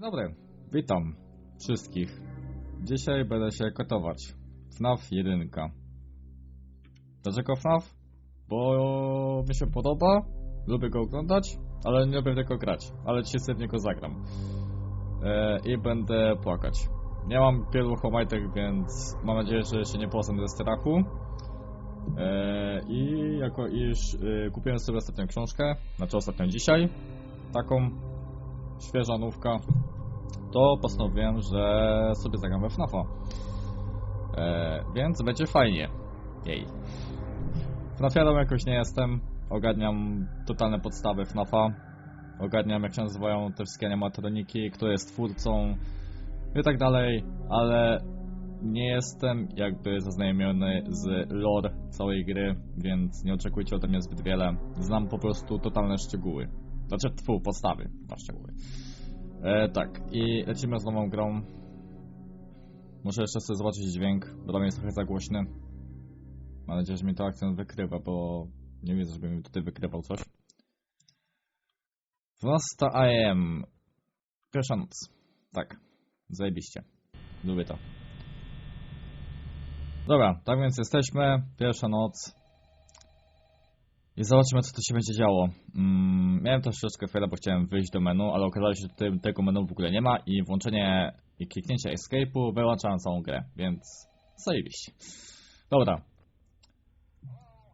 Dzień dobry, witam wszystkich. Dzisiaj będę się kotować. FNAF 1. Dlaczego FNAF? Bo mi się podoba, lubię go oglądać, ale nie lubię tego grać. Ale dzisiaj sobie w niego zagram. E, I będę płakać. Nie mam wielu homajtek, więc mam nadzieję, że się nie poznam ze strachu. E, I jako iż e, kupiłem sobie ostatnią książkę, znaczy ostatnią dzisiaj, taką świeża nówka, to postanowiłem, że sobie zagram we FNAFa. E, więc będzie fajnie. Jej. FNAFiadą jakoś nie jestem. Ogarniam totalne podstawy FNAFa. Ogarniam jak się nazywają te wszystkie animatroniki, kto jest twórcą i tak dalej, ale nie jestem jakby zaznajomiony z lore całej gry, więc nie oczekujcie ode mnie zbyt wiele. Znam po prostu totalne szczegóły. Znaczy, tfu, podstawy, na szczegóły. E, tak, i lecimy z nową grą. Muszę jeszcze sobie zobaczyć dźwięk, bo dla mnie jest trochę za głośny. Mam nadzieję, że mi to akcent wykrywa, bo nie widzę, żeby mi tutaj wykrywał coś. 12 AM. Pierwsza noc. Tak, zajebiście. Lubię to. Dobra, tak więc jesteśmy. Pierwsza noc. I zobaczymy, co tu się będzie działo. Mm, miałem też troszeczkę chwilę, bo chciałem wyjść do menu, ale okazało się, że tutaj tego menu w ogóle nie ma i włączenie i kliknięcie escape'u wyłącza całą grę, więc zajebiście. Dobra.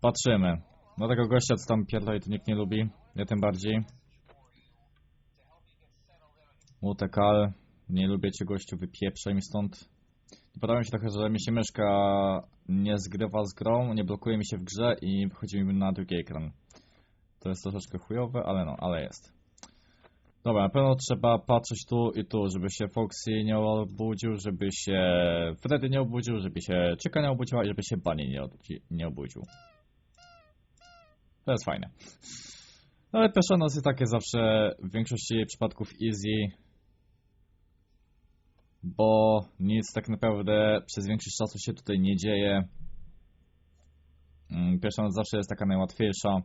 Patrzymy. No tego gościa, co tam pierdoli, to nikt nie lubi. Ja tym bardziej. Mutekal. Nie lubię cię gościu, wypieprzaj mi stąd. Podoba mi się trochę, że mi się myszka nie zgrywa z grą, nie blokuje mi się w grze i wychodzi mi na drugi ekran. To jest troszeczkę chujowe, ale no, ale jest. Dobra, na pewno trzeba patrzeć tu i tu, żeby się Foxy nie obudził, żeby się Freddy nie obudził, żeby się Chica nie obudziła i żeby się Bunny nie, nie obudził. To jest fajne. No ale pierwsza noc jest takie zawsze w większości przypadków easy, bo nic tak naprawdę przez większość czasu się tutaj nie dzieje. Mm, Pierwsza noc zawsze jest taka najłatwiejsza,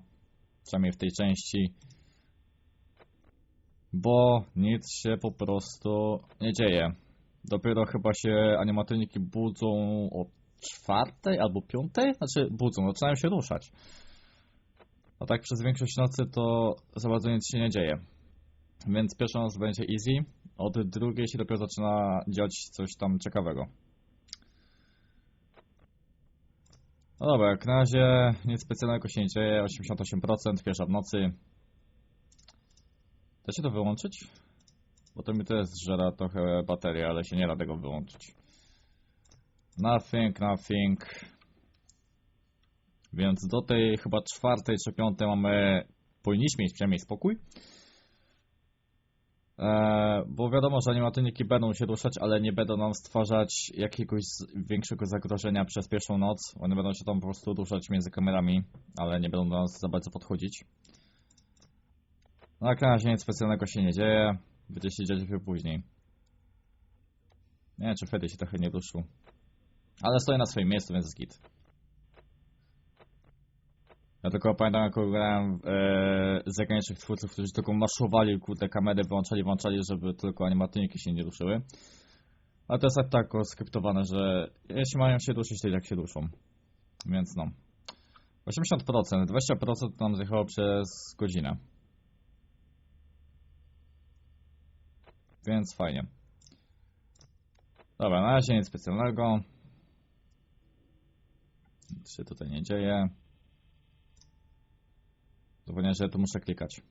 przynajmniej w tej części, bo nic się po prostu nie dzieje. Dopiero chyba się animatroniki budzą o czwartej albo piątej, znaczy budzą, zaczynają się ruszać. A tak przez większość nocy to za bardzo nic się nie dzieje. Więc pierwsza noc będzie easy, od drugiej się dopiero zaczyna dziać coś tam ciekawego. No dobra, jak na razie nic specjalnego się nie dzieje, 88% pierwsza w nocy. Da się to wyłączyć? Bo to mi też zżera trochę baterii, ale się nie da tego wyłączyć. Nothing, nothing. Więc do tej chyba czwartej czy piątej mamy, powinniśmy mieć przynajmniej spokój. E, bo wiadomo, że animatroniki będą się ruszać, ale nie będą nam stwarzać jakiegoś większego zagrożenia przez pierwszą noc. One będą się tam po prostu ruszać między kamerami, ale nie będą do nas za bardzo podchodzić. No na razie nic specjalnego się nie dzieje. Będzie się dziać później. Nie wiem, czy Freddy się trochę nie ruszył. Ale stoi na swoim miejscu, więc jest git. Ja tylko pamiętam, jak oglądałem e, zagranicznych twórców, którzy tylko maszowali, kurde, kamery wyłączali, włączali, żeby tylko animatroniki się nie ruszyły. Ale to jest tak, tak skryptowane, że jeśli mają się ruszyć, to i tak się ruszą. Więc no. 80%, 20% nam zjechało przez godzinę. Więc fajnie. Dobra, na razie nic specjalnego. Nic się tutaj nie dzieje. Zapomniałem, że tu muszę klikać.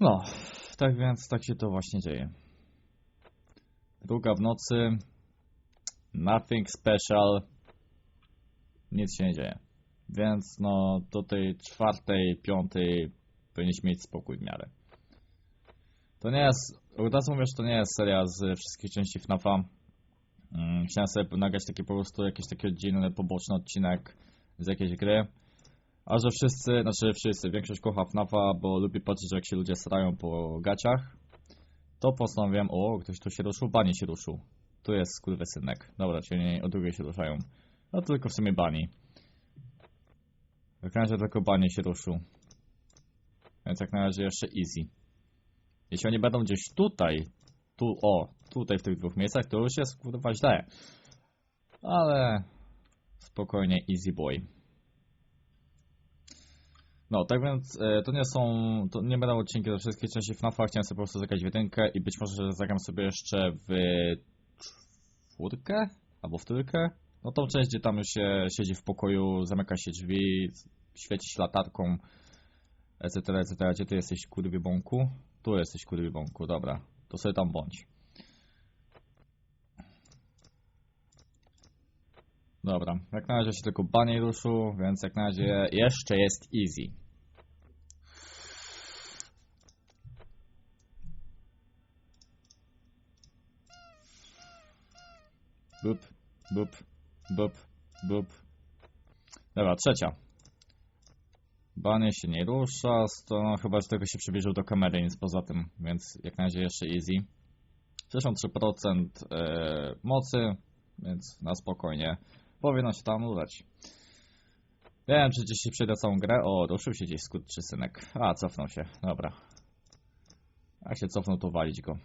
No, tak więc tak się to właśnie dzieje. Druga w nocy. Nothing special. Nic się nie dzieje. Więc no, do tej czwartej, piątej powinniśmy mieć spokój w miarę. To nie jest, od razu mówię, że to nie jest seria z wszystkich części FNAFa. Mm, Chciałem sobie nagrać taki po prostu jakiś taki oddzielny, poboczny odcinek z jakiejś gry. A że wszyscy, znaczy wszyscy, większość kocha FNAFa, bo lubi patrzeć jak się ludzie starają po gaciach, to postanowiłem, o, ktoś tu się ruszył, Bani się ruszył. Tu jest skurwysynek. Dobra, czyli o drugiej się ruszają. No tylko w sumie Bani. Jak na razie tylko Bani się ruszył. Więc jak na razie jeszcze easy. Jeśli oni będą gdzieś tutaj, tu, o, tutaj w tych dwóch miejscach, to już jest kurwa źle. Ale spokojnie, easy boy. No, tak więc e, to nie są, to nie będą odcinki do wszystkich części FNAF-a, chciałem sobie po prostu zagrać w jedynkę i być może że zagram sobie jeszcze w czwórkę albo w trójkę. No tą część, gdzie tam już się siedzi w pokoju, zamyka się drzwi, świeci się latarką, etc., etc. Gdzie ty jesteś, kurwy bąku? Tu jesteś, kurwy bąku, dobra. To sobie tam bądź. Dobra, jak na razie się tylko baniej ruszył, więc jak na razie jeszcze jest easy. Bup, bup, bup, bup. Dobra, trzecia. Banie się nie rusza, to no, chyba z tego się przybliżył do kamery, nic poza tym, więc jak na razie jeszcze easy. 63% e, mocy, więc na spokojnie powinno się tam udać. Wiem, czy gdzieś się przejdę całą grę. O, ruszył się gdzieś synek. A, cofnął się, dobra. Jak się cofnął, to walić go.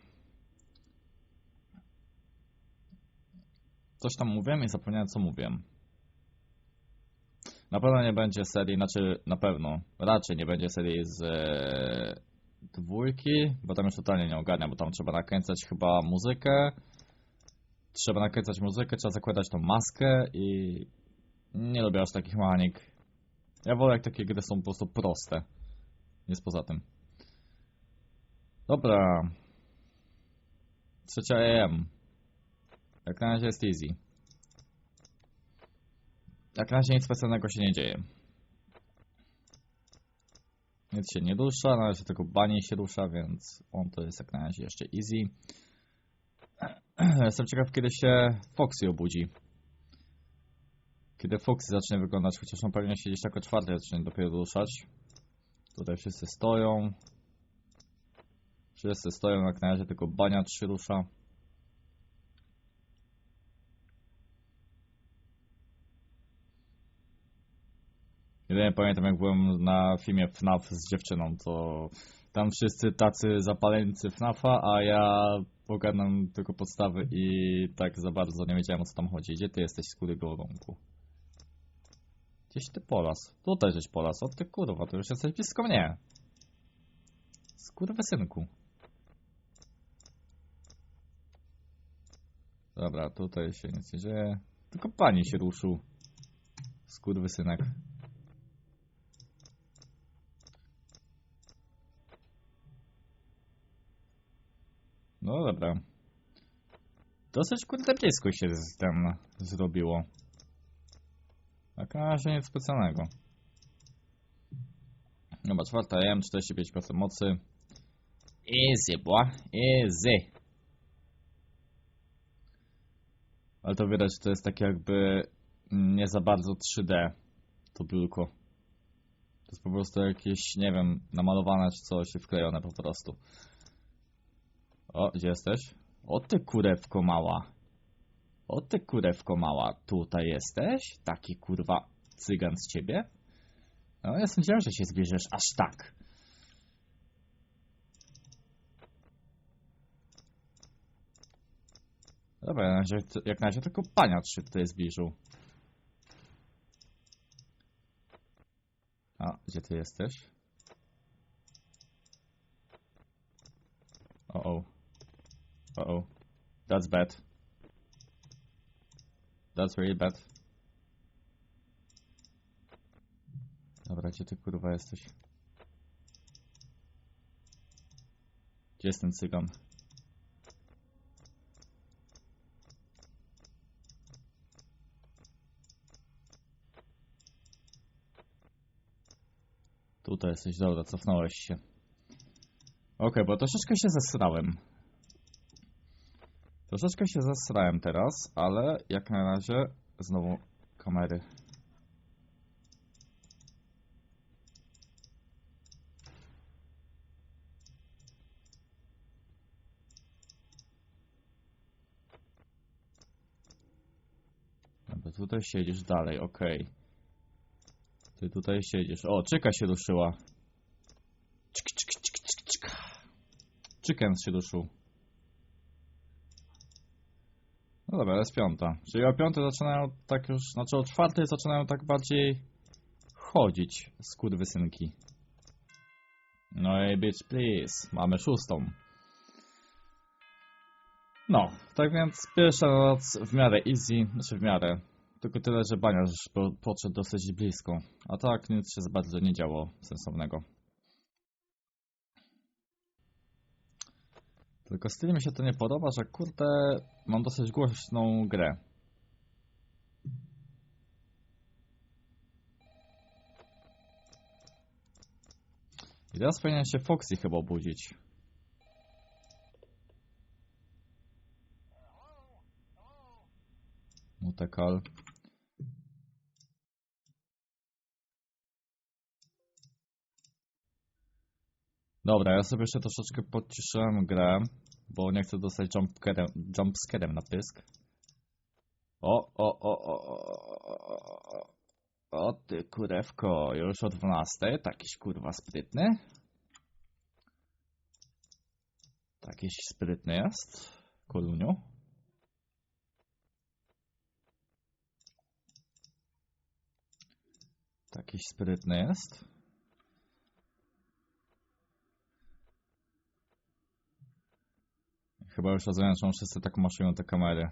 Coś tam mówiłem i zapomniałem, co mówiłem. Na pewno nie będzie serii, znaczy na pewno, raczej nie będzie serii z e, dwójki, bo tam już totalnie nie ogarnia, bo tam trzeba nakręcać chyba muzykę. Trzeba nakręcać muzykę, trzeba zakładać tą maskę i nie lubię aż takich mechanik. Ja wolę jak takie gry są po prostu proste. Nic poza tym. Dobra. Trzecia AM. Jak na razie jest easy. Jak na razie nic specjalnego się nie dzieje. Nic się nie rusza, na razie tylko banie się rusza, więc on to jest jak na razie jeszcze easy. Jestem ciekaw, kiedy się Foxy obudzi. Kiedy Foxy zacznie wyglądać, chociaż on pewnie się gdzieś tak o czwartej zacznie dopiero ruszać. Tutaj wszyscy stoją. Wszyscy stoją, jak na razie tylko baniacz się rusza. Jedynie pamiętam jak byłem na filmie FNAF z dziewczyną, to tam wszyscy tacy zapaleńcy FNAFa, a ja ogarnam tylko podstawy i tak za bardzo nie wiedziałem o co tam chodzi. Gdzie ty jesteś skóry gołąbku? Gdzieś ty polas. Tutaj żeś polas. O ty kurwa, to już jesteś blisko mnie. Skurwysynku. Dobra, tutaj się nic nie dzieje. Tylko pani się ruszył. Skurwysynek. No dobra. Dosyć kurde blisko się z tym zrobiło. Tak na razie nic specjalnego. Dobra, czwarta M, 45% mocy. Easy, boy. Easy. Ale to widać, że to jest takie jakby nie za bardzo 3D. To biurko. To jest po prostu jakieś, nie wiem, namalowane czy coś wklejone po prostu. O, gdzie jesteś? O ty kurewko mała. O ty kurewko mała. Tutaj jesteś? Taki kurwa cygan z ciebie? No, ja sądziłem, że się zbierzesz aż tak. Dobra, jak na razie, jak na razie tylko paniat się tutaj zbliżył. A, gdzie ty jesteś? O, o. Uh oh. That's bad. That's really bad. Dobra, gdzie ty kurwa jesteś? Gdzie jest ten cygan? Tutaj jesteś, dobra, cofnąłeś się. Okej, okay, bo troszeczkę się zesrałem. Troszeczkę się zasrałem teraz, ale jak na razie znowu kamery. Tutaj siedzisz dalej, ok. Ty tutaj siedzisz. O, czyka się ruszyła. Chicken się ruszył. No dobra, jest piąta. Czyli o piątej zaczynają tak już, znaczy o czwartej zaczynają tak bardziej chodzić skurwysynki. No i bitch please, mamy szóstą. No, tak więc pierwsza noc w miarę easy, znaczy w miarę. Tylko tyle, że baniarz po- podszedł dosyć blisko. A tak nic się za bardzo nie działo sensownego. Tylko z tym mi się to nie podoba, że kurde, mam dosyć głośną grę. I teraz powinien się Foxy chyba obudzić. Mutekal. Dobra, ja sobie jeszcze troszeczkę podciszyłem grę, bo nie chcę dostać jumpscarem, jumpscarem na pysk. O, o, o, o, o, o, o, ty kurewko, już o 12, takiś kurwa sprytny. Takiś sprytny jest, koluniu. Takiś sprytny jest. Chyba już że wszyscy tak maszują te kamery.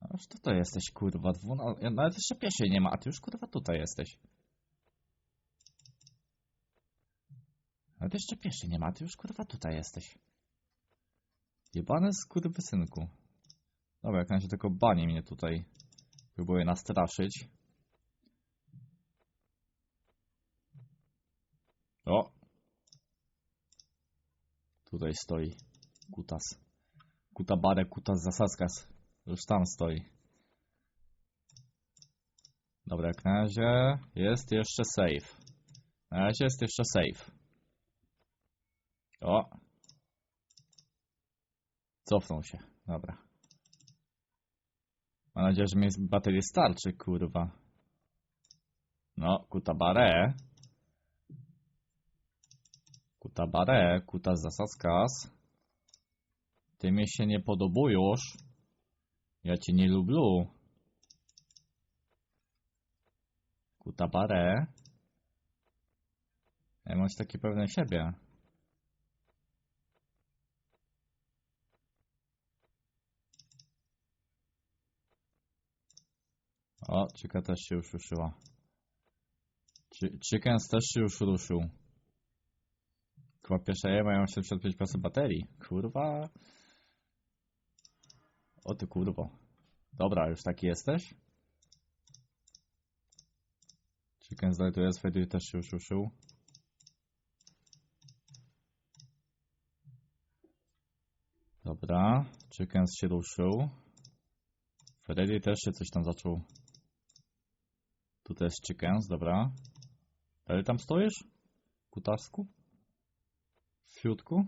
A już tutaj jesteś, kurwa. Dwuna... Nawet jeszcze pieszej nie ma, a ty już kurwa tutaj jesteś. Nawet jeszcze pieszej nie ma, a ty już kurwa tutaj jesteś. Jebany skurwysynku. Dobra, jak na razie tylko banie mnie tutaj próbuje nastraszyć. O! Tutaj stoi kutas. Kutabare, kutas zasaskas. Już tam stoi. Dobra, jak na razie jest jeszcze safe. Na razie jest jeszcze safe. O! Cofnął się. Dobra. Mam nadzieję, że mi baterii starczy, kurwa. No, kutabare. Kutabare, kutas zasaskas. Ty mi się nie podobujesz. Ja cię nie lubię. Kutabare. Ja masz taki pewny siebie. O, Chica też się już ruszyła. Chi- Chickens też się już ruszył. Chyba pierwsze mają 75% baterii. Kurwa. O ty kurwo. Dobra, już taki jesteś? Chicken tu jest, Freddy też się już ruszył. Dobra, Chickens się ruszył. Freddy też się coś tam zaczął. Tutaj jest Chickens, dobra. Ale tam stoisz? Kutasku? W fiutku?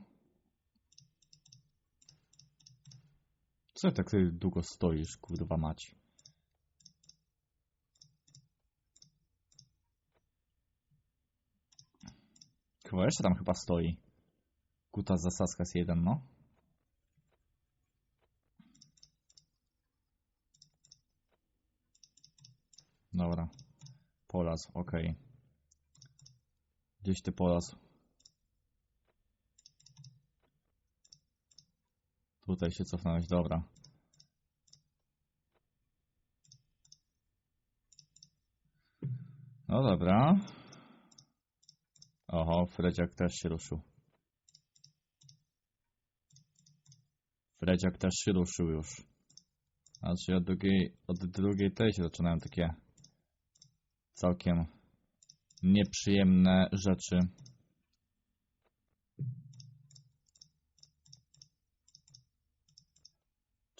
Co tak długo stoisz, kurwa mać? Chyba jeszcze tam chyba stoi. Kutas zasaskas jeden, no. Dobra. Polas, okej. Gdzieś ty polas. Tutaj się cofnąłeś, dobra. No dobra. Oho, Fredziak też się ruszył. Fredziak też się ruszył już. Znaczy od drugiej, od drugiej tej się zaczynają takie całkiem nieprzyjemne rzeczy.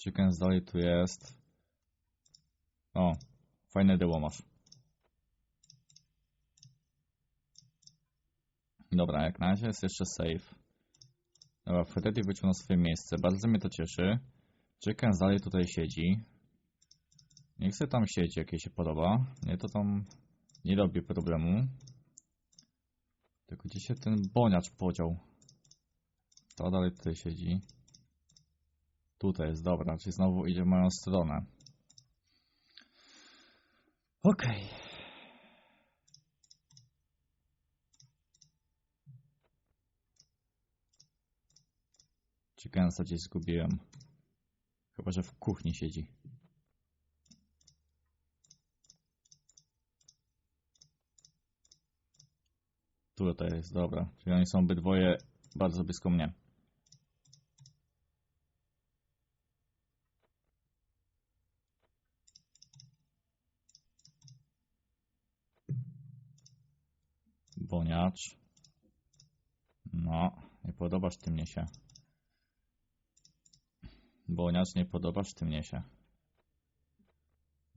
Chicken dalej tu jest. O, fajne dyło masz. Dobra, jak na razie jest jeszcze safe. Dobra, Freddy wyciągnął swoje miejsce. Bardzo mnie to cieszy. Chicken dalej tutaj siedzi. Niech sobie tam siedzi, jak jej się podoba. Nie, to tam nie robi problemu. Tylko gdzie się ten boniacz podział? To dalej tutaj siedzi. Tutaj jest, dobra, czyli znowu idzie w moją stronę. Okej. Chickensa gdzieś zgubiłem. Chyba, że w kuchni siedzi. Tutaj jest, dobra. Czyli oni są obydwoje bardzo blisko mnie. Boniacz. No, nie podobasz ty mnie się. Boniacz, nie podobasz ty mnie się.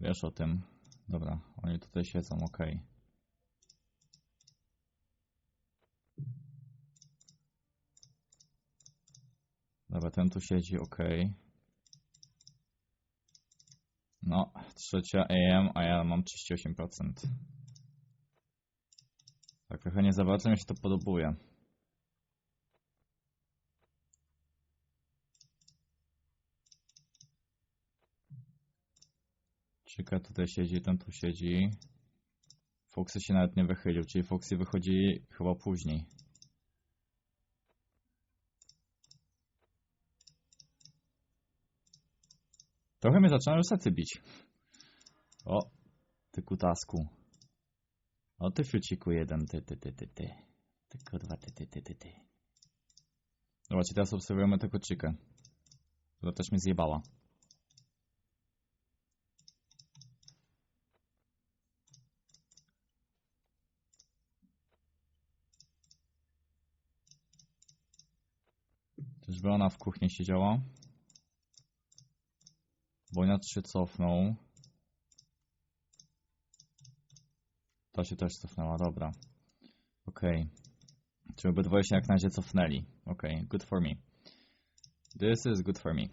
Wiesz o tym. Dobra, oni tutaj siedzą, okej. Dobra, ten tu siedzi, ok. No, trzecia AM, a ja mam 38%. Tak trochę nie za bardzo mi się to podobuje. Chica tutaj siedzi, ten tu siedzi. Foxy się nawet nie wychylił, czyli Foxy wychodzi chyba później. Trochę mnie zaczynają secy bić. O, ty kutasku. O, ty fiuciku jeden, ty, ty, ty, ty, ty. Ty kurwa, ty, ty, ty, ty, ty. Zobaczcie, teraz obserwujemy tę koczykę. Która też mnie zjebała. Czyżby ona w kuchni siedziała? Boniat się cofnął. To się też cofnęła, dobra. Okej. Okay. Czy obydwoje się jak na razie cofnęli. Okej, okay. good for me. This is good for me.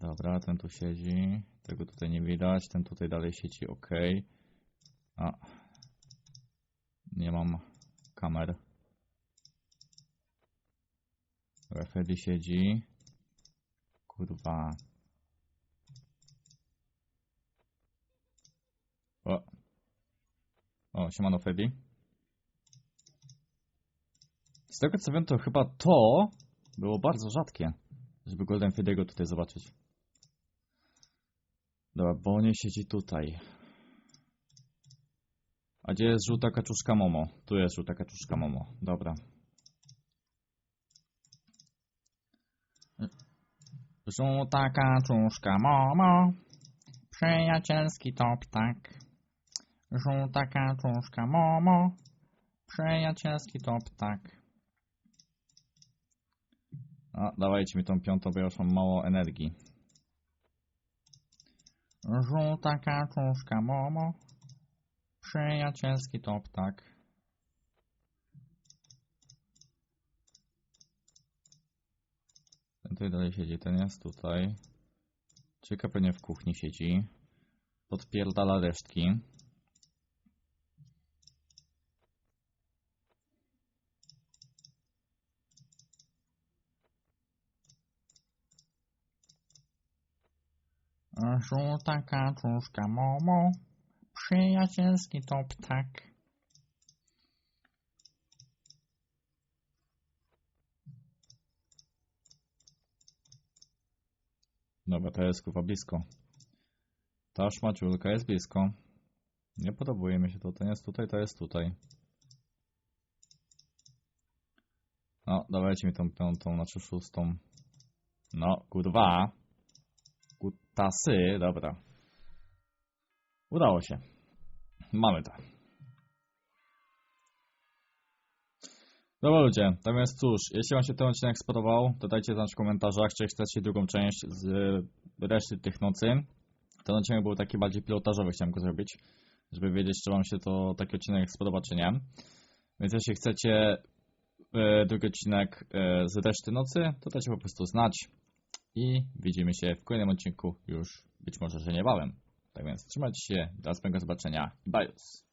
Dobra, ten tu siedzi. Tego tutaj nie widać. Ten tutaj dalej siedzi, ok. A. Nie mam kamer. Freddy siedzi. Kurwa. O. O, siemano Freddy. Z tego co wiem, to chyba to było bardzo rzadkie, żeby Golden Freddy'ego tutaj zobaczyć. Dobra, bo nie siedzi tutaj. A gdzie jest żółta kaczuszka Momo? Tu jest żółta kaczuszka Momo. Dobra. Żółta kaczuszka Momo, przyjacielski to ptak. Żółta kaczuszka Momo, przyjacielski to ptak. A, dawajcie mi tą piątą, bo ja już mam mało energii. Żółta kaczuszka Momo, przyjacielski to ptak. Ten tutaj dalej siedzi, ten jest tutaj. Cieka pewnie w kuchni siedzi. Podpierdala resztki. Żółta kaczuszka Momo, przyjacielski to ptak. Dobra, to jest kurwa blisko. Ta szmaciulka jest blisko. Nie podobuje mi się to. Ten jest tutaj, to jest tutaj. No, dawajcie mi tą piątą, znaczy szóstą. No, kurwa. Kutasy, dobra. Udało się. Mamy to. Dobra ludzie, natomiast cóż, jeśli wam się ten odcinek spodobał, to dajcie znać w komentarzach, czy chcecie drugą część z reszty tych nocy. Ten odcinek był taki bardziej pilotażowy, chciałem go zrobić, żeby wiedzieć, czy wam się to taki odcinek spodoba, czy nie. Więc jeśli chcecie e, drugi odcinek e, z reszty nocy, to dajcie po prostu znać i widzimy się w kolejnym odcinku już być może, że niebawem. Tak więc trzymajcie się, do następnego zobaczenia i.